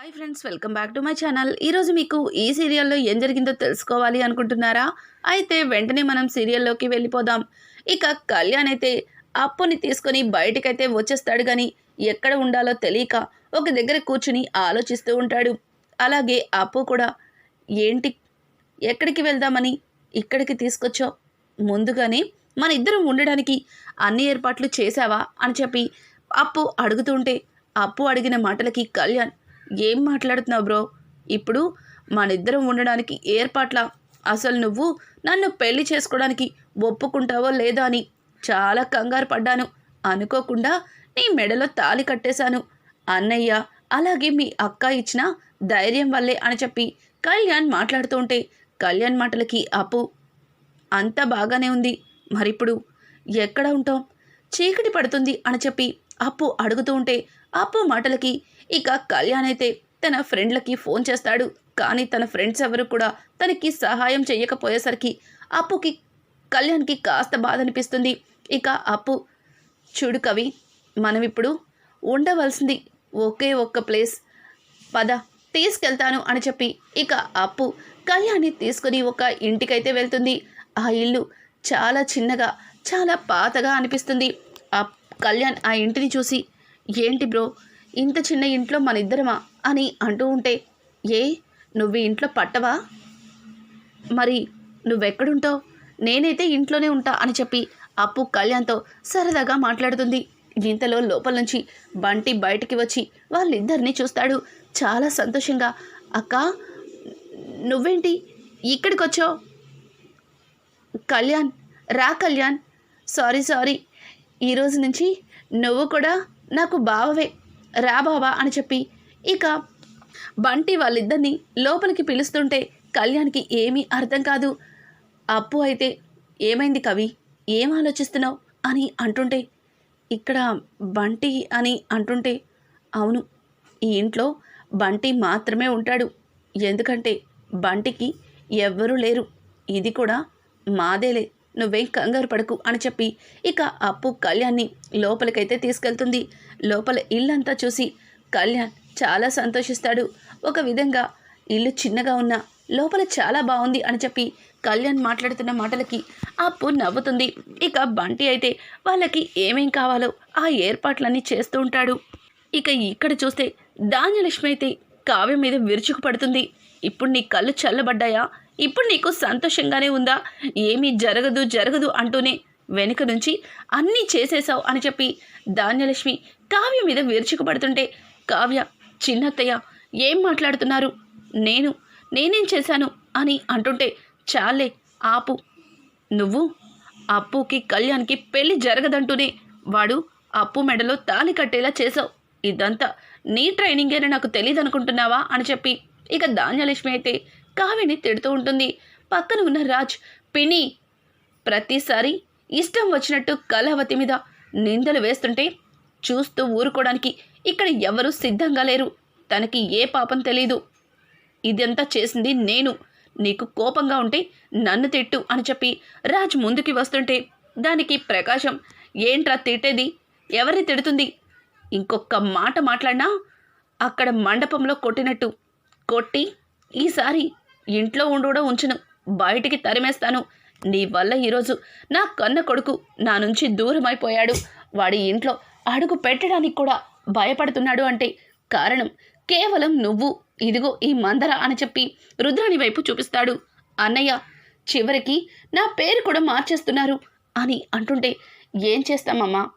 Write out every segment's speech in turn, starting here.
Hi friends welcome back to my channel. ఈరోజు మీకు ఈ సీరియల్లో ఏం జరిగిందో తెలుసుకోవాలి అనుకుంటున్నారా? అయితే వెంటనే మనం సీరియల్లోకి వెళ్ళిపోదాం. ఇక కళ్యాణ్ అయితే అప్పుని తీసుకొని బయటకైతే వచ్చేస్తాడు కానీ ఎక్కడ ఉండాలో తెలియక ఒక దగ్గర కూర్చుని ఆలోచిస్తూ ఉంటాడు. అలాగే అప్పు కూడా ఏంటి? ఎక్కడికి వెళ్దామని ఇక్కడికి తీసుకొచ్చావు ముందుగానే మన ఇద్దరం ఉండడానికి అన్ని ఏర్పాట్లు చేశావా? అని చెప్పి అప్పు అడుగుతుంటే అప్పు అడిగిన మాటలకి కళ్యాణ్ ఏం మాట్లాడుతున్నావు బ్రో? ఇప్పుడు మనిద్దరం ఉండడానికి ఏర్పాట్ల. అసలు నువ్వు నన్ను పెళ్ళి చేసుకోవడానికి ఒప్పుకుంటావో లేదా అని చాలా కంగారు పడ్డాను. అనుకోకుండా నీ మెడలో తాలి కట్టేశాను. అన్నయ్య అలాగే మీ అక్క ఇచ్చిన ధైర్యం వల్లే అని చెప్పి కళ్యాణ్ మాట్లాడుతూ ఉంటే కళ్యాణ్ మాటలకి అప్పు. అంతా బాగానే ఉంది. మరిప్పుడు ఎక్కడ ఉంటాం చీకటి పడుతుంది అని చెప్పి అప్పు అడుగుతూ ఉంటే అప్పు మాటలకి ఇక కళ్యాణ్ అయితే తన ఫ్రెండ్లకి ఫోన్ చేస్తాడు. కానీ తన ఫ్రెండ్స్ ఎవరు కూడా తనకి సహాయం చేయకపోయేసరికి అప్పుకి కళ్యాణ్కి కాస్త బాధ అనిపిస్తుంది ఇక అప్పు చూడు కవి మనం ఇప్పుడు ఉండవలసింది ఒకే ఒక్క ప్లేస్. పద తీసుకెళ్తాను అని చెప్పి ఇక అప్పు కళ్యాణ్ని తీసుకుని ఒక ఇంటికైతే వెళ్తుంది. ఆ ఇల్లు చాలా చిన్నగా చాలా పాతగా అనిపిస్తుంది. ఆ కళ్యాణ్ ఆ ఇంటిని చూసి ఏంటి బ్రో ఇంత చిన్న ఇంట్లో మన ఇద్దరమా అని అంటూ ఉంటే ఏ నువ్వు ఇంట్లో పట్టవా? మరి నువ్వెక్కడుంటావు? నేనైతే ఇంట్లోనే ఉంటా అని చెప్పి అప్పు కళ్యాణ్తో సరదాగా మాట్లాడుతుంది. ఇంతలో లోపల నుంచి బంటి బయటికి వచ్చి వాళ్ళిద్దరినీ చూస్తాడు. చాలా సంతోషంగా అక్క నువ్వేంటి? ఇక్కడికి వచ్చావు కళ్యాణ్ రా కళ్యాణ్. Sorry sorry. ఈరోజు నుంచి నువ్వు కూడా నాకు బావవే. రా బావా అని చెప్పి. ఇక బంటి వాళ్ళిద్దరిని లోపలికి పిలుస్తుంటే కళ్యాణ్కి ఏమీ అర్థం కాదు. అప్పు అయితే ఏమైంది కవి? ఏం ఆలోచిస్తున్నావు? అని అంటుంటే ఇక్కడ బంటి అని అంటుంటే అవును ఈ ఇంట్లో బంటి మాత్రమే ఉంటాడు. ఎందుకంటే బంటికి ఎవ్వరూ లేరు. ఇది కూడా మాదేలే. నువ్వేం కంగారు పడకు అని చెప్పి ఇక అప్పు కళ్యాణ్ని లోపలికైతే తీసుకెళ్తుంది. లోపల ఇల్లంతా చూసి కళ్యాణ్ చాలా సంతోషిస్తాడు. ఒక విధంగా ఇల్లు చిన్నగా ఉన్నా లోపల చాలా బాగుంది అని చెప్పి కళ్యాణ్ మాట్లాడుతున్న మాటలకి అప్పు నవ్వుతుంది. ఇక బంటి అయితే వాళ్ళకి ఏమేం కావాలో ఆ ఏర్పాట్లన్నీ చేస్తూ ఉంటాడు. ఇక ఇక్కడ చూస్తే ధాన్యలక్ష్మి అయితే కావ్యం మీద విరుచుకు పడుతుంది. ఇప్పుడు నీ కళ్ళు చల్లబడ్డాయా? ఇప్పుడు నీకు సంతోషంగానే ఉందా? ఏమీ జరగదు జరగదు అంటూనే వెనుక నుంచి అన్నీ చేసేశావు అని చెప్పి ధాన్యలక్ష్మి కావ్య మీద విరుచుకుపడుతుంటే కావ్య చిన్నత్తయ్య ఏం మాట్లాడుతున్నారు? నేను నేనేం చేశాను? అని అంటుంటే చాలే ఆపు. నువ్వు అప్పుకి కళ్యాణ్కి పెళ్ళి జరగదంటూనే వాడు అప్పు మెడలో తాలి కట్టేలా చేసావు ఇదంతా నీ ట్రైనింగేనా నాకు తెలియదు అనుకుంటున్నావా అని చెప్పి ఇక ధాన్యలక్ష్మి అయితే కావ్యని తిడుతూ ఉంటుంది. పక్కన ఉన్న రాజ్ పిని ప్రతిసారి ఇష్టం వచ్చినట్టు కళావతి మీద నిందలు వేస్తుంటే చూస్తూ ఊరుకోవడానికి ఇక్కడ ఎవరూ సిద్ధంగా లేరు. తనకి ఏ పాపం తెలీదు. ఇదంతా చేసింది నేను. నీకు కోపంగా ఉంటే నన్ను తిట్టు అని చెప్పి రాజ్ ముందుకి వస్తుంటే దానికి ప్రకాశం ఏంట్రా తిట్టేది? ఎవరిని తిడుతుంది? ఇంకొక మాట మాట్లాడినా అక్కడ మండపంలో కొట్టినట్టు. కొట్టి ఈసారి ఇంట్లో ఉండడం ఉంచును. బయటికి తరిమేస్తాను. నీ వల్ల ఈరోజు నా కన్న కొడుకు నా నుంచి దూరం అయిపోయాడు వాడి ఇంట్లో అడుగు పెట్టడానికి కూడా భయపడుతున్నాడు అంటే కారణం కేవలం నువ్వు. ఇదిగో ఈ మందర అని చెప్పి రుద్రాని వైపు చూపిస్తాడు. అన్నయ్య చివరికి నా పేరు కూడా మార్చేస్తున్నారు అని అంటుంటే ఏం చేస్తామమ్మా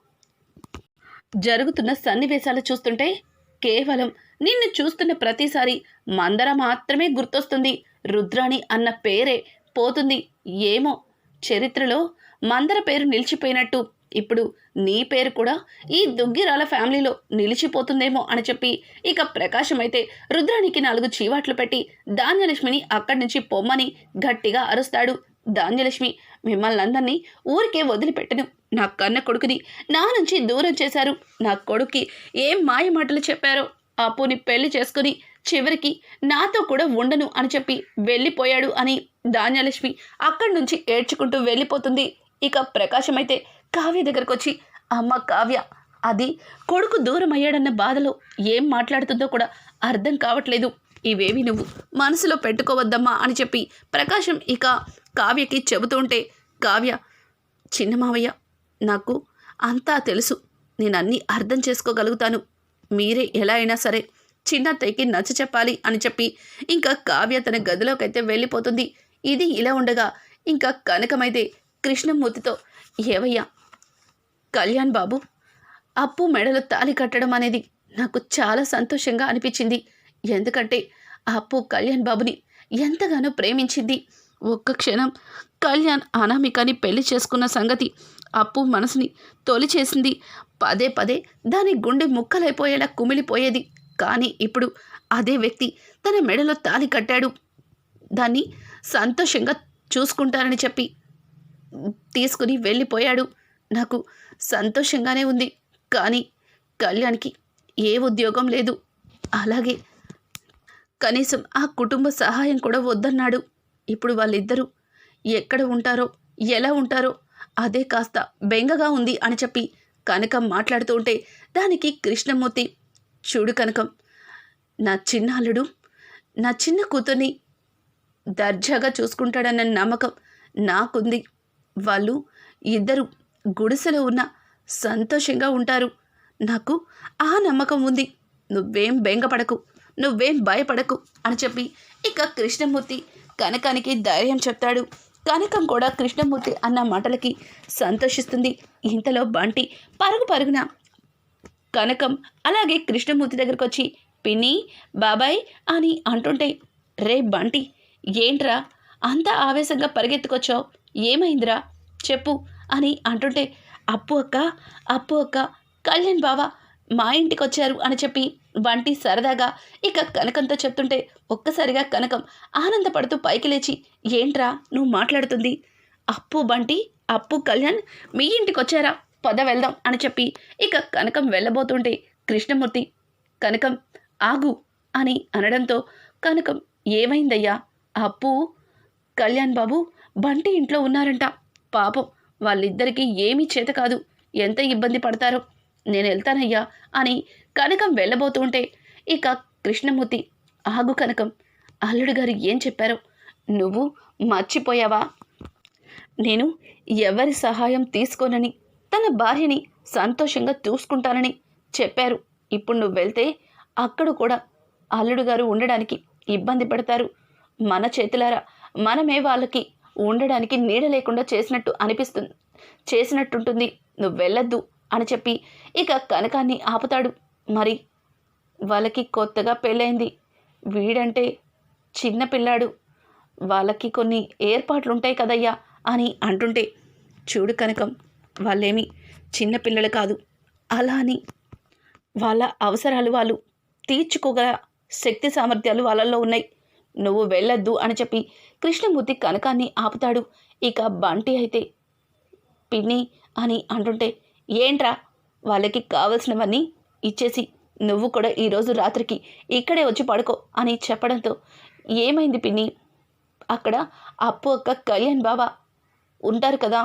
జరుగుతున్న సన్నివేశాలు చూస్తుంటే కేవలం నిన్ను చూస్తున్న ప్రతిసారి మందర మాత్రమే గుర్తొస్తుంది. రుద్రాణి అన్న పేరే పోతుంది. ఏమో? చరిత్రలో మందర పేరు నిలిచిపోయినట్టు. ఇప్పుడు నీ పేరు కూడా ఈ దుగ్గిరాల ఫ్యామిలీలో నిలిచిపోతుందేమో అని చెప్పి ఇక ప్రకాశం అయితే రుద్రానికి నాలుగు చీవాట్లు పెట్టి ధాన్యలక్ష్మిని అక్కడి నుంచి పొమ్మని గట్టిగా అరుస్తాడు ధాన్యలక్ష్మి. మిమ్మల్ని అందరినీ ఊరికే వదిలిపెట్టను. నా కన్న కొడుకుని నా నుంచి దూరం చేశారు. నా కొడుక్కి ఏం మాయ మాటలు చెప్పారో? అప్పుని పెళ్ళి చేసుకుని చివరికి నాతో కూడా ఉండను అని చెప్పి వెళ్ళిపోయాడు అని ధాన్యలక్ష్మి అక్కడి నుంచి ఏడ్చుకుంటూ వెళ్ళిపోతుంది. ఇక ప్రకాశం అయితే కావ్య దగ్గరకు వచ్చి అమ్మ కావ్య అది కొడుకు దూరం అయ్యాడన్న బాధలో ఏం మాట్లాడుతుందో కూడా అర్థం కావట్లేదు. ఇవేవి నువ్వు మనసులో పెట్టుకోవద్దమ్మా అని చెప్పి ప్రకాశం ఇక కావ్యకి చెబుతుంటే కావ్య చిన్న మావయ్య నాకు అంతా తెలుసు. నేను అన్నీ అర్థం చేసుకోగలుగుతాను. మీరే ఎలా అయినా సరే చిన్నత్తయ్యకి నచ్చ చెప్పాలి అని చెప్పి ఇంకా కావ్య తన గదిలోకైతే వెళ్ళిపోతుంది. ఇది ఇలా ఉండగా ఇంకా కనకమైతే కృష్ణమూర్తితో ఏవయ్యా కళ్యాణ్ బాబు అప్పు మెడలో తాలి కట్టడం అనేది నాకు చాలా సంతోషంగా అనిపించింది. ఎందుకంటే అప్పు కళ్యాణ్ బాబుని ఎంతగానో ప్రేమించింది. ఒక్క క్షణం కళ్యాణ్ అనామికని పెళ్ళి చేసుకున్న సంగతి అప్పు మనసుని తొలి చేసింది పదే పదే దాని గుండె ముక్కలైపోయేలా కుమిలిపోయేది. కానీ ఇప్పుడు అదే వ్యక్తి తన మెడలో తాలి కట్టాడు. దాన్ని సంతోషంగా చూసుకుంటానని చెప్పి తీసుకుని వెళ్ళిపోయాడు. నాకు సంతోషంగానే ఉంది. కానీ కళ్యాణ్కి ఏ ఉద్యోగం లేదు. అలాగే కనీసం ఆ కుటుంబ సహాయం కూడా వద్దన్నాడు. ఇప్పుడు వాళ్ళిద్దరూ ఎక్కడ ఉంటారో ఎలా ఉంటారో అదే కాస్త బెంగగా ఉంది అని చెప్పి కనకం మాట్లాడుతూ ఉంటే దానికి కృష్ణమూర్తి చూడు కనకం. నా చిన్న అల్లుడు నా చిన్న కూతుర్ని దర్జాగా చూసుకుంటాడన్న నమ్మకం నాకుంది. వాళ్ళు ఇద్దరు గుడిసెలో ఉన్న సంతోషంగా ఉంటారు. నాకు ఆ నమ్మకం ఉంది. నువ్వేం బెంగపడకు నువ్వేం భయపడకు అని చెప్పి ఇక కృష్ణమూర్తి కనకానికి ధైర్యం చెప్తాడు. కనకం కూడా కృష్ణమూర్తి అన్న మాటలకి సంతోషిస్తుంది. ఇంతలో బంటి పరుగు పరుగున కనకం అలాగే కృష్ణమూర్తి దగ్గరకు వచ్చి పిన్ని బాబాయ్ అని అంటుంటే రే బంటి ఏంట్రా? అంత ఆవేశంగా పరిగెత్తుకొచ్చావు. ఏమైందిరా? చెప్పు అని అంటుంటే అప్పు అక్క అప్పు అక్క కళ్యాణ్ బావా మా ఇంటికి వచ్చారు అని చెప్పి బంటి సరదాగా ఇక కనకంతో చెప్తుంటే ఒక్కసారిగా కనకం ఆనందపడుతూ పైకి లేచి ఏంట్రా? నువ్వు మాట్లాడుతుంది? అప్పు బంటి అప్పు కళ్యాణ్ మీ ఇంటికి వచ్చారా పద వెళ్దాం అని చెప్పి ఇక కనకం వెళ్ళబోతుంటే కృష్ణమూర్తి కనకం ఆగు అని అనడంతో కనకం ఏమైందయ్యా? అప్పు? కళ్యాణ్ బాబు బంటి ఇంట్లో ఉన్నారంట. పాపం వాళ్ళిద్దరికీ ఏమీ చేత కాదు. ఎంత ఇబ్బంది పడతారో. నేను వెళ్తానయ్యా అని కనకం వెళ్ళబోతుంటే ఇక కృష్ణమూర్తి ఆగు కనకం అల్లుడు గారు ఏం చెప్పారో? నువ్వు మర్చిపోయావా? నేను ఎవరి సహాయం తీసుకోనని తన భార్యని సంతోషంగా చూసుకుంటానని చెప్పారు. ఇప్పుడు నువ్వు వెళ్తే అక్కడ కూడా అల్లుడు గారు ఉండడానికి ఇబ్బంది పడతారు. మన చేతులారా మనమే వాళ్ళకి ఉండడానికి నీడ లేకుండా చేసినట్టు అనిపిస్తుంది. చేసినట్టుంటుంది. నువ్వు వెళ్ళొద్దు అని చెప్పి ఇక కనకాన్ని ఆపుతాడు. మరి వాళ్ళకి కొత్తగా పెళ్ళైంది వీడంటే చిన్నపిల్లాడు వాళ్ళకి కొన్ని ఏర్పాట్లు ఉంటాయి కదయ్యా అని అంటుంటే చూడు కనకం వాళ్ళేమి చిన్నపిల్లలు కాదు. అలా అని వాళ్ళ అవసరాలు వాళ్ళు తీర్చుకోగల శక్తి సామర్థ్యాలు వాళ్ళల్లో ఉన్నాయి. నువ్వు వెళ్ళొద్దు అని చెప్పి కృష్ణమూర్తి కనకాన్ని ఆపుతాడు. ఇక బంటి అయితే పిన్ని అని అంటుంటే ఏంట్రా? వాళ్ళకి కావలసినవన్నీ ఇచ్చేసి నువ్వు కూడా ఈరోజు రాత్రికి ఇక్కడే వచ్చి పడుకో అని చెప్పడంతో ఏమైంది పిన్ని? అక్కడ అప్పు అక్క కళ్యాణ్ బాబా ఉంటారు కదా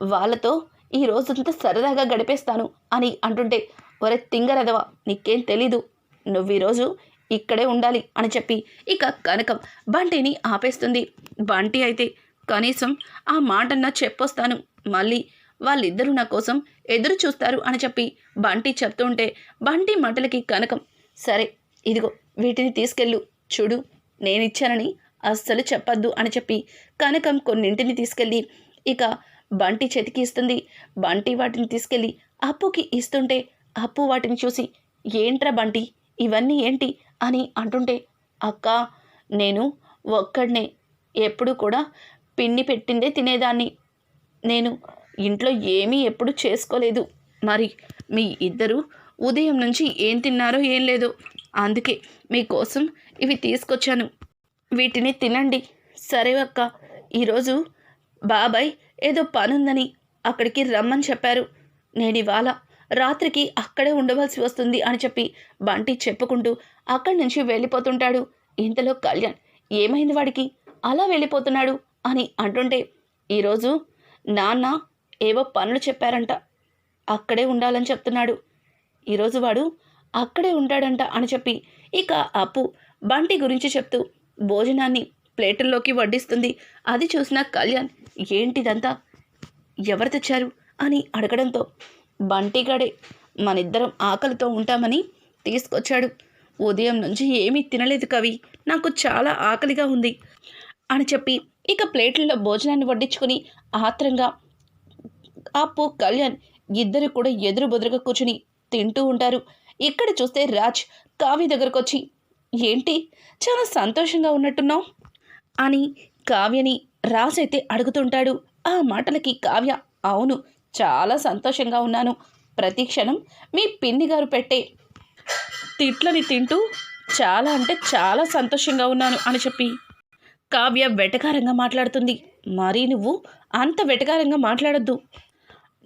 వాళ్ళతో ఈ రోజంతా సరదాగా గడిపేస్తాను అని అంటుంటే ఒరే తింగరదవా నీకేం తెలీదు. నువ్వు ఈరోజు ఇక్కడే ఉండాలి అని చెప్పి ఇక కనకం బంటిని ఆపేస్తుంది. బంటి అయితే కనీసం ఆ మాటన్నా చెప్పొస్తాను. మళ్ళీ వాళ్ళిద్దరూ నా కోసం ఎదురు చూస్తారు అని చెప్పి బంటి చెప్తుంటే బంటి మాటలకి కనకం సరే ఇదిగో వీటిని తీసుకెళ్ళు. చూడు నేనిచ్చానని అస్సలు చెప్పద్దు అని చెప్పి కనకం కొన్నింటిని తీసుకెళ్ళి ఇక బంటి చేతికి ఇస్తుంది. బంటి వాటిని తీసుకెళ్ళి అప్పుకి ఇస్తుంటే అప్పు వాటిని చూసి ఏంట్రా బంటి ఇవన్నీ ఏంటి? అని అంటుంటే అక్క నేను ఒక్కడనే ఎప్పుడు కూడా పిండి పెట్టిందే తినేదాన్ని. నేను ఇంట్లో ఏమీ ఎప్పుడు చేసుకోలేదు. మరి మీ ఇద్దరు ఉదయం నుంచి ఏం తిన్నారో ఏం లేదో అందుకే మీకోసం ఇవి తీసుకొచ్చాను. వీటిని తినండి. సరే అక్క ఈరోజు బాబాయ్ ఏదో పనుందని అక్కడికి రమ్మని చెప్పారు. నేను ఇవాళ రాత్రికి అక్కడే ఉండవలసి వస్తుంది అని చెప్పి బంటి చెప్పుకుంటూ అక్కడి నుంచి వెళ్ళిపోతుంటాడు. ఇంతలో కళ్యాణ్ ఏమైంది వాడికి? అలా వెళ్ళిపోతున్నాడు అని అంటుంటే ఈరోజు నాన్న ఏవో పనులు చెప్పారంట అక్కడే ఉండాలని చెప్తున్నాడు. ఈరోజు వాడు అక్కడే ఉంటాడంట అని చెప్పి ఇక అప్పు బంటి గురించి చెప్తూ భోజనాన్ని ప్లేటుల్లోకి వడ్డిస్తుంది. అది చూసిన కళ్యాణ్ ఏంటిదంతా? ఎవరు తెచ్చారు? అని అడగడంతో బంటిగాడే మనిద్దరం ఆకలితో ఉంటామని తీసుకొచ్చాడు. ఉదయం నుంచి ఏమీ తినలేదు కవి. నాకు చాలా ఆకలిగా ఉంది అని చెప్పి ఇక ప్లేట్లలో భోజనాన్ని వడ్డించుకొని ఆత్రంగా అప్పు కళ్యాణ్ ఇద్దరు కూడా ఎదురు బొదురుగా కూర్చుని తింటూ ఉంటారు. ఇక్కడ చూస్తే రాజ్ కావ్య దగ్గరకు వచ్చి ఏంటి? చాలా సంతోషంగా ఉన్నట్టున్నావు? అని కావ్యని రాజ్ అయితే అడుగుతుంటాడు. ఆ మాటలకి కావ్య అవును చాలా సంతోషంగా ఉన్నాను. ప్రతి క్షణం మీ పిన్ని గారు పెట్టే తిట్లని తింటూ చాలా అంటే చాలా సంతోషంగా ఉన్నాను అని చెప్పి కావ్య వెటకారంగా మాట్లాడుతుంది. మరి నువ్వు అంత వెటకారంగా మాట్లాడద్దు.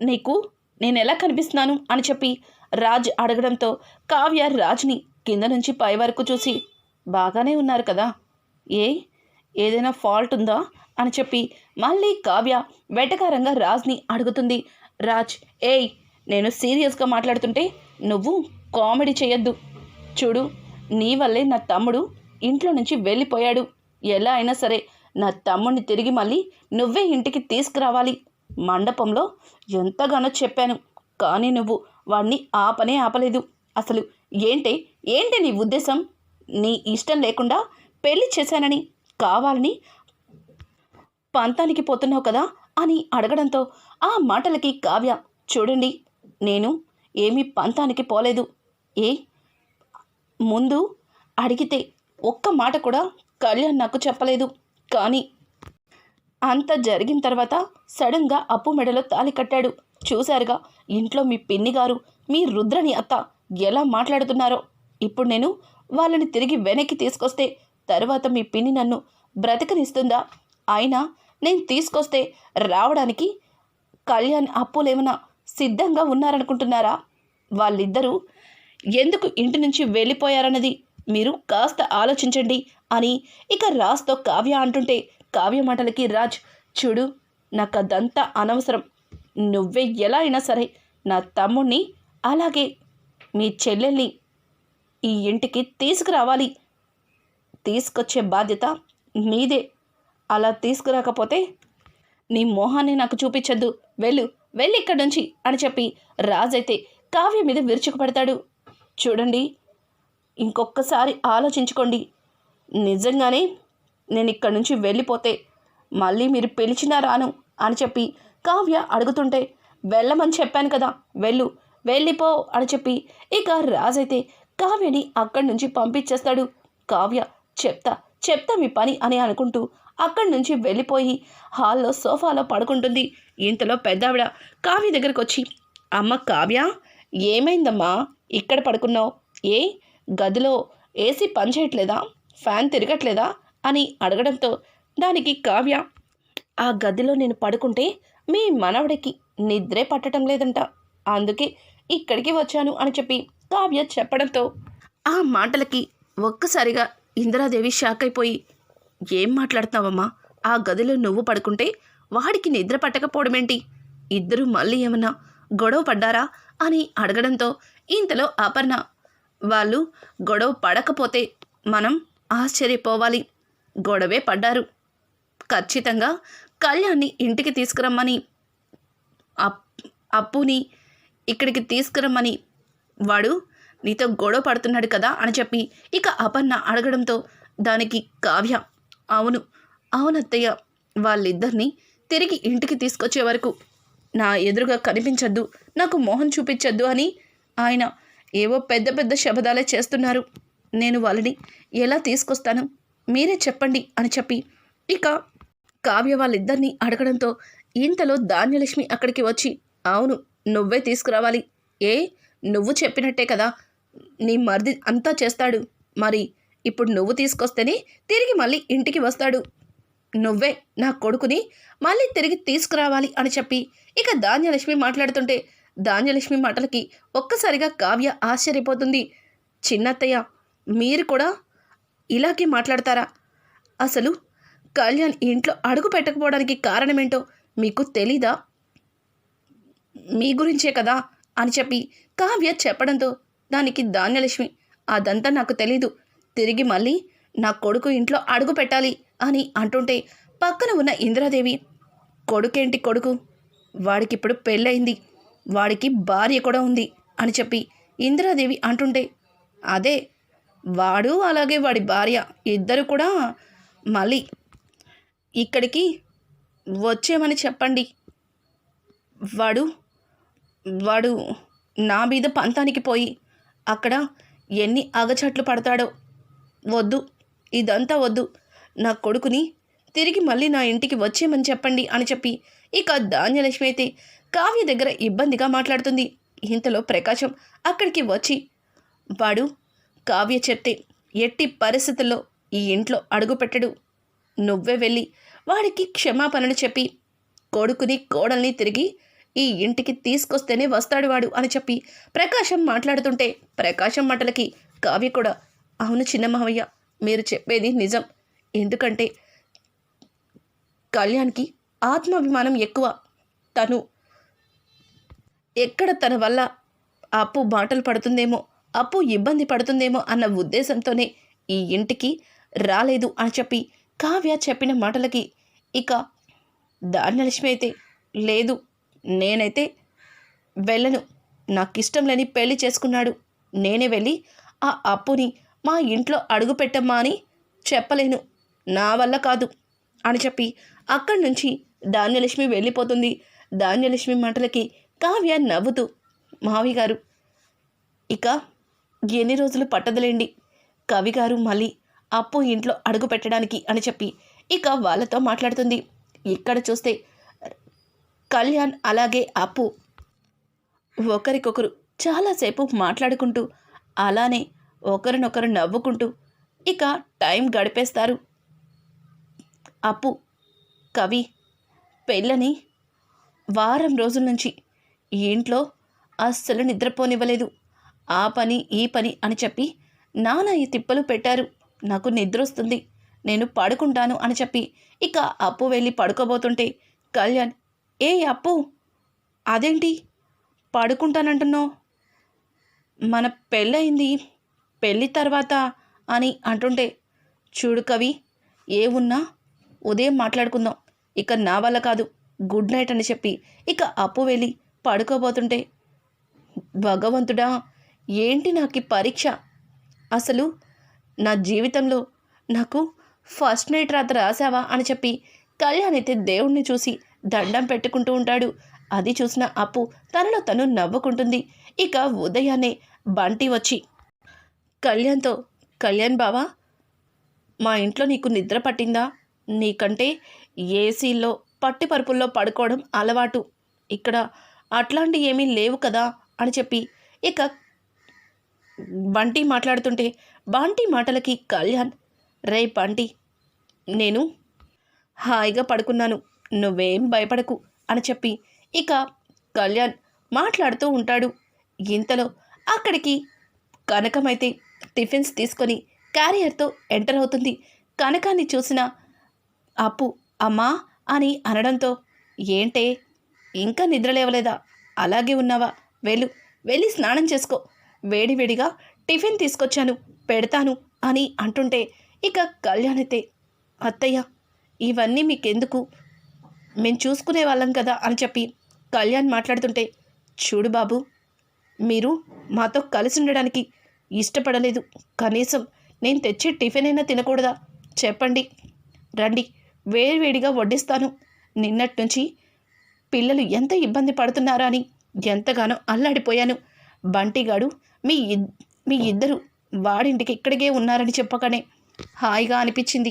నీకు నేను ఎలా కనిపిస్తున్నాను? అని చెప్పి రాజ్ అడగడంతో కావ్య రాజ్ని కింద నుంచి పై వరకు చూసి బాగానే ఉన్నారు కదా. ఏ ఏదైనా ఫాల్ట్ ఉందా? అని చెప్పి మళ్ళీ కావ్య వెటకారంగా రాజ్ని అడుగుతుంది. రాజ్ ఏయ్ నేను సీరియస్గా మాట్లాడుతుంటే నువ్వు కామెడీ చేయొద్దు చూడు నీ వల్లే నా తమ్ముడు ఇంట్లో నుంచి వెళ్ళిపోయాడు. ఎలా అయినా సరే నా తమ్ముడిని తిరిగి మళ్ళీ నువ్వే ఇంటికి తీసుకురావాలి. మండపంలో ఎంతగానో చెప్పాను కానీ నువ్వు వాడిని ఆపనే ఆపలేదు. అసలు ఏంటి? ఏంటి నీ ఉద్దేశం? నీ ఇష్టం లేకుండా పెళ్ళి చేశానని కావాలని పంతానికి పోతున్నావు కదా అని అడగడంతో ఆ మాటలకి కావ్య చూడండి నేను ఏమీ పంతానికి పోలేదు. ఏ? ముందు అడిగితే ఒక్క మాట కూడా కళ్యాణ్ నాకు చెప్పలేదు. కానీ అంత జరిగిన తర్వాత సడన్గా అప్పు మెడలో తాలి కట్టాడు. చూశారుగా ఇంట్లో మీ పిన్ని గారు మీ రుద్రని అత్త ఎలా మాట్లాడుతున్నారో. ఇప్పుడు నేను వాళ్ళని తిరిగి వెనక్కి తీసుకొస్తే తర్వాత మీ పిన్ని నన్ను బ్రతకనిస్తుందా? అయినా నేను తీసుకొస్తే రావడానికి కళ్యాణ్ అప్పులేమైనా సిద్ధంగా ఉన్నారనుకుంటున్నారా? వాళ్ళిద్దరూ ఎందుకు ఇంటి నుంచి వెళ్ళిపోయారన్నది మీరు కాస్త ఆలోచించండి అని ఇక రాజ్తో కావ్య అంటుంటే కావ్య మాటలకి రాజ్ చూడు నాకు అదంతా అనవసరం. నువ్వే ఎలా అయినా సరే నా తమ్ముణ్ణి అలాగే మీ చెల్లెల్ని ఈ ఇంటికి తీసుకురావాలి. తీసుకొచ్చే బాధ్యత మీదే. అలా తీసుకురాకపోతే నీ మోహాన్ని నాకు చూపించద్దు. వెళ్ళు వెళ్ళి ఇక్కడి నుంచి అని చెప్పి రాజైతే కావ్య మీద విరుచుకుపడతాడు. చూడండి ఇంకొకసారి ఆలోచించుకోండి. నిజంగానే నేను ఇక్కడి నుంచి వెళ్ళిపోతే మళ్ళీ మీరు పిలిచినా రాను అని చెప్పి కావ్య అడుగుతుంటే వెళ్ళమని చెప్పాను కదా వెళ్ళు వెళ్ళిపో అని చెప్పి ఇక రాజైతే కావ్యని అక్కడి నుంచి పంపించేస్తాడు. కావ్య చెప్తా చెప్తా మీ పని అని అనుకుంటూ అక్కడి నుంచి వెళ్ళిపోయి హాల్లో సోఫాలో పడుకుంటుంది. ఇంతలో పెద్దావిడ కావ్య దగ్గరకు వచ్చి అమ్మ కావ్య ఏమైందమ్మా? ఇక్కడ పడుకున్నావు? ఏ? గదిలో ఏసీ పనిచేయట్లేదా ఫ్యాన్ తిరగట్లేదా? అని అడగడంతో దానికి కావ్య ఆ గదిలో నేను పడుకుంటే మీ మనవడికి నిద్రే పట్టడం లేదంట. అందుకే ఇక్కడికి వచ్చాను అని చెప్పి కావ్య చెప్పడంతో ఆ మాటలకి ఒక్కసారిగా ఇందిరాదేవి షాక్ అయిపోయి ఏం మాట్లాడుతున్నావమ్మా? ఆ గదిలో నువ్వు పడుకుంటే వాడికి నిద్ర పట్టకపోవడమేంటి? ఇద్దరు మళ్ళీ ఏమన్నా గొడవ పడ్డారా? అని అడగడంతో ఇంతలో అపర్ణ వాళ్ళు గొడవ పడకపోతే మనం ఆశ్చర్యపోవాలి. గొడవే పడ్డారు. ఖచ్చితంగా కళ్యాణ్ని ఇంటికి తీసుకురమ్మని అప్ అప్పుని ఇక్కడికి తీసుకురమ్మని వాడు నీతో గొడవ పడుతున్నాడు కదా అని చెప్పి ఇక అపర్ణ అడగడంతో దానికి కావ్య అవును అవునత్తయ్య వాళ్ళిద్దరినీ తిరిగి ఇంటికి తీసుకొచ్చే వరకు నా ఎదురుగా కనిపించద్దు నాకు మోహన్ చూపించద్దు అని ఆయన ఏవో పెద్ద పెద్ద శబదాలే చేస్తున్నారు. నేను వాళ్ళని ఎలా తీసుకొస్తాను? మీరే చెప్పండి అని చెప్పి ఇక కావ్య వాళ్ళిద్దరినీ అడగడంతో ఇంతలో ధాన్యలక్ష్మి అక్కడికి వచ్చి అవును నువ్వే తీసుకురావాలి. ఏ నువ్వు చెప్పినట్టే కదా నీ మరిది అంతా చేస్తాడు. మరి ఇప్పుడు నువ్వు తీసుకొస్తేనే తిరిగి మళ్ళీ ఇంటికి వస్తాడు. నువ్వే నా కొడుకుని మళ్ళీ తిరిగి తీసుకురావాలి అని చెప్పి ఇక ధాన్యలక్ష్మి మాట్లాడుతుంటే ధాన్యలక్ష్మి మాటలకి ఒక్కసారిగా కావ్య ఆశ్చర్యపోతుంది. చిన్నత్తయ్య మీరు కూడా ఇలాగే మాట్లాడతారా? అసలు కళ్యాణ్ ఇంట్లో అడుగు పెట్టకపోవడానికి కారణమేంటో మీకు తెలీదా? మీ గురించే కదా అని చెప్పి కావ్య చెప్పడంతో దానికి ధాన్యలక్ష్మి. అదంతా నాకు తెలీదు. తిరిగి మళ్ళీ నా కొడుకు ఇంట్లో అడుగు పెట్టాలి అని అంటుంటే పక్కన ఉన్న ఇందిరాదేవి కొడుకేంటి కొడుకు? వాడికిప్పుడు పెళ్ళయింది. వాడికి భార్య కూడా ఉంది అని చెప్పి ఇందిరాదేవి అంటుంటే అదే వాడు అలాగే వాడి భార్య ఇద్దరు కూడా మళ్ళీ ఇక్కడికి వచ్చేమని చెప్పండి. వాడు వాడు నా మీద పంతానికి పోయి అక్కడ ఎన్ని అగచట్లు పడతాడో. వద్దు ఇదంతా వద్దు. నా కొడుకుని తిరిగి మళ్ళీ నా ఇంటికి వచ్చేయమని చెప్పండి అని చెప్పి ఇక ధాన్యలక్ష్మి అయితే కావ్య దగ్గర ఇబ్బందిగా మాట్లాడుతుంది. ఇంతలో ప్రకాశం అక్కడికి వచ్చి వాడు కావ్య చెప్తే ఎట్టి పరిస్థితుల్లో ఈ ఇంట్లో అడుగుపెట్టడు నువ్వే వెళ్ళి వాడికి క్షమాపణలు చెప్పి కొడుకుని కోడల్ని తిరిగి ఈ ఇంటికి తీసుకొస్తేనే వస్తాడు వాడు అని చెప్పి ప్రకాశం మాట్లాడుతుంటే ప్రకాశం మాటలకి కావ్య కూడా అవును చిన్న మావయ్య మీరు చెప్పేది నిజం. ఎందుకంటే కళ్యాణ్కి ఆత్మాభిమానం ఎక్కువ. తను ఎక్కడ తన వల్ల అప్పు బాటలు పడుతుందేమో అప్పు ఇబ్బంది పడుతుందేమో అన్న ఉద్దేశంతోనే ఈ ఇంటికి రాలేదు అని చెప్పి కావ్య చెప్పిన మాటలకి ఇక ధాన్యలక్ష్మి అయితే లేదు. నేనైతే వెళ్ళను. నాకు ఇష్టం లేని పెళ్ళి చేసుకున్నాడు. నేనే వెళ్ళి ఆ అప్పుని మా ఇంట్లో అడుగు పెట్టమ్మా అని చెప్పలేను. నా వల్ల కాదు అని చెప్పి అక్కడి నుంచి ధాన్యలక్ష్మి వెళ్ళిపోతుంది. ధాన్యలక్ష్మి మాటలకి కావ్య నవ్వుతూ మావి గారు ఇక ఎన్ని రోజులు పట్టదులేండి. కవి గారు మళ్ళీ అప్పు ఇంట్లో అడుగు పెట్టడానికి అని చెప్పి ఇక వాళ్ళతో మాట్లాడుతుంది. ఇక్కడ చూస్తే కళ్యాణ్ అలాగే అప్పు. ఒకరికొకరు చాలాసేపు మాట్లాడుకుంటూ అలానే ఒకరినొకరు నవ్వుకుంటూ ఇక టైం గడిపేస్తారు. అప్పు కవి పెళ్ళని వారం రోజుల నుంచి ఇంట్లో అస్సలు నిద్రపోనివ్వలేదు. ఆ పని ఈ పని అని చెప్పి నాన్న ఈ తిప్పలు పెట్టారు. నాకు నిద్ర వస్తుంది నేను పడుకుంటాను అని చెప్పి ఇక అప్పు వెళ్ళి పడుకోబోతుంటే కళ్యాణ్ ఏ అప్పు? అదేంటి? పడుకుంటానంటున్నావు. మన పెళ్ళయింది పెళ్ళి తర్వాత అని అంటుంటే చూడు కవి ఏ ఉన్నా ఉదయం మాట్లాడుకుందాం. ఇక నా వల్ల కాదు. గుడ్ నైట్ అని చెప్పి ఇక అప్పు వెళ్ళి పడుకోబోతుంటే భగవంతుడా ఏంటి నాకు పరీక్ష? అసలు నా జీవితంలో నాకు ఫస్ట్ నైట్ రాత్రి రాసావా అని చెప్పి కళ్యాణ్ అయితే దేవుణ్ణి చూసి దండం పెట్టుకుంటూ ఉంటాడు. అది చూసిన అప్పు తనలో తను నవ్వుకుంటుంది. ఇక ఉదయాన్నే బంటి వచ్చి కళ్యాణ్తో కళ్యాణ్ బావా మా ఇంట్లో నీకు నిద్ర పట్టిందా? నీకంటే ఏసీలో పట్టి పరుపుల్లో పడుకోవడం అలవాటు. ఇక్కడ అట్లాంటి ఏమీ లేవు కదా అని చెప్పి ఇక బంటి మాట్లాడుతుంటే బంటి మాటలకి కళ్యాణ్ రే బంటి నేను హాయిగా పడుకున్నాను. నువ్వేం భయపడకు అని చెప్పి ఇక కళ్యాణ్ మాట్లాడుతూ ఉంటాడు. ఇంతలో అక్కడికి కనకమైతే టిఫిన్స్ తీసుకొని క్యారియర్తో ఎంటర్ అవుతుంది. కనకాన్ని చూసిన అప్పు అమ్మా అని అనడంతో ఏంటే? ఇంకా నిద్రలేవలేదా అలాగే ఉన్నావా? వెళ్ళు వెళ్ళి స్నానం చేసుకో. వేడివేడిగా టిఫిన్ తీసుకొచ్చాను పెడతాను అని అంటుంటే ఇక కళ్యాణ్ అయితే అత్తయ్య ఇవన్నీ మీకెందుకు? మేము చూసుకునే వాళ్ళం కదా అని చెప్పి కళ్యాణ్ మాట్లాడుతుంటే చూడు బాబు మీరు మాతో కలిసి ఉండడానికి ఇష్టపడలేదు. కనీసం నేను తెచ్చే టిఫిన్ అయినా తినకూడదా? చెప్పండి. రండి. వేడివేడిగా వడ్డిస్తాను. నిన్నటి నుంచి పిల్లలు ఎంత ఇబ్బంది పడుతున్నారా అని ఎంతగానో అల్లాడిపోయాను. బంటిగాడు మీ ఇద్ మీ ఇద్దరు వాడింటికి ఇక్కడికే ఉన్నారని చెప్పగానే హాయిగా అనిపించింది.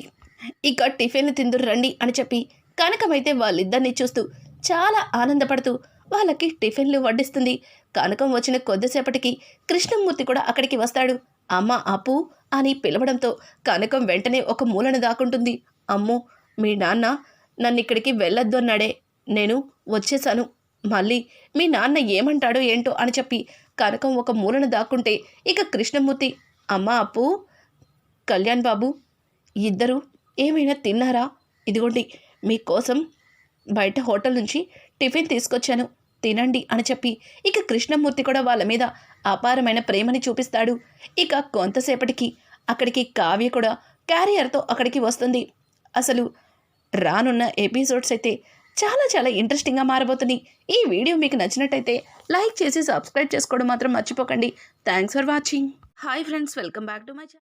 ఇక టిఫిన్లు తిందురు రండి అని చెప్పి కనకమైతే వాళ్ళిద్దరిని చూస్తూ చాలా ఆనందపడుతూ వాళ్ళకి టిఫిన్లు వడ్డిస్తుంది. కనకం వచ్చిన కొద్దిసేపటికి కృష్ణమూర్తి కూడా అక్కడికి వస్తాడు. అమ్మ అప్పు అని పిలవడంతో కనకం వెంటనే ఒక మూలన దాక్కుంటుంది. అమ్మో మీ నాన్న నన్ను ఇక్కడికి వెళ్ళొద్దు అన్నాడే నేను వచ్చేసాను మళ్ళీ మీ నాన్న ఏమంటాడో ఏంటో అని చెప్పి కనకం ఒక మూలన దాక్కుంటే ఇక కృష్ణమూర్తి అమ్మ అప్పు కళ్యాణ్ బాబు ఇద్దరు ఏమైనా తిన్నారా? ఇదిగోండి మీకోసం బయట హోటల్ నుంచి టిఫిన్ తీసుకొచ్చాను. తినండి అని చెప్పి ఇక కృష్ణమూర్తి కూడా వాళ్ళ మీద అపారమైన ప్రేమని చూపిస్తాడు. ఇక కొంతసేపటికి అక్కడికి కావ్య కూడా క్యారియర్తో అక్కడికి వస్తుంది. అసలు రానున్న ఎపిసోడ్స్ అయితే చాలా చాలా ఇంట్రెస్టింగ్గా మారబోతుంది ఈ వీడియో మీకు నచ్చినట్టయితే లైక్ చేసి సబ్స్క్రైబ్ చేసుకోవడం మాత్రం మర్చిపోకండి. Thanks for watching. Hi friends welcome back to my channel